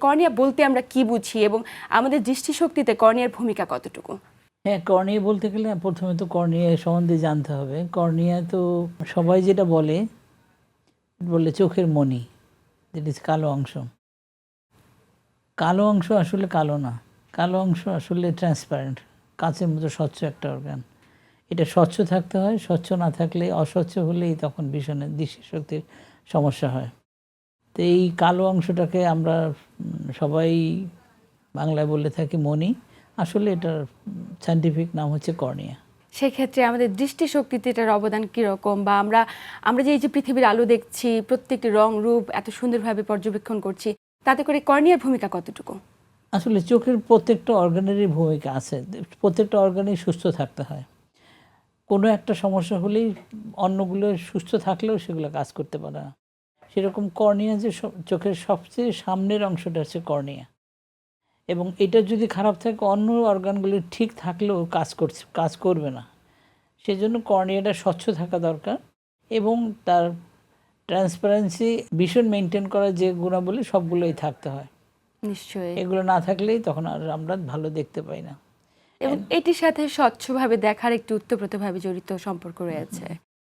Cornea বলতে আমরা কি বুঝি এবং আমাদের দৃষ্টিশক্তিতে কর্নিয়ার ভূমিকা কতটুকু? হ্যাঁ কর্নিয়া বলতে গেলে প্রথমে তো কর্নিয়া সম্বন্ধে জানতে হবে। কর্নিয়া তো সবাই যেটা বলে বলে চোখের মণি। যেটা কালো অংশ। কালো অংশ আসলে কালো না। কালো অংশ আসলে ট্রান্সপারেন্ট কাঁচের মতো স্বচ্ছ একটা অর্গান এটা স্বচ্ছ থাকতে হয়, স্বচ্ছ না থাকলে অস্বচ্ছ হলেই তখন ভীষণের দৃষ্টিশক্তির সমস্যা হয়। তো এই কালো অংশটাকে আমরা সবাই বাংলায় বলে থাকি মণি। আসলে এটার সাইন্টিফিক নাম হচ্ছে কর্নিয়া। সেক্ষেত্রে আমাদের দৃষ্টিশক্তিতে এটার অবদান কীরকম বা আমরা আমরা যে এই যে পৃথিবীর আলো দেখছি প্রত্যেকটি রং রূপ এত সুন্দরভাবে পর্যবেক্ষণ করছি তাতে করে কর্নিয়ার ভূমিকা কতটুকু? আসলে চোখের প্রত্যেকটা অর্গানেরই ভূমিকা আছে। প্রত্যেকটা অর্গানেই সুস্থ থাকতে হয়। কোনো একটা সমস্যা হলেই অন্যগুলো সুস্থ থাকলেও সেগুলো কাজ করতে পারে না। সেরকম কর্নিয়া যে চোখের সবচেয়ে সামনের অংশটা হচ্ছে কর্নিয়া। এবং এটা যদি খারাপ থাকে অন্য অর্গানগুলি ঠিক থাকলেও কাজ করছে কাজ করবে না। সেজন্য কর্নিয়াটা স্বচ্ছ থাকা দরকার এবং তার ট্রান্সপারেন্সি ভীষণ মেনটেন করার যে গুণাবলী সবগুলোই থাকতে হয়। নিশ্চয়ই। এগুলো না থাকলেই তখন আর আমরা ভালো দেখতে পাই না। এবং এটির সাথে স্বচ্ছভাবে দেখার একটি উত্তপ্রোতভাবে জড়িত সম্পর্ক রয়েছে।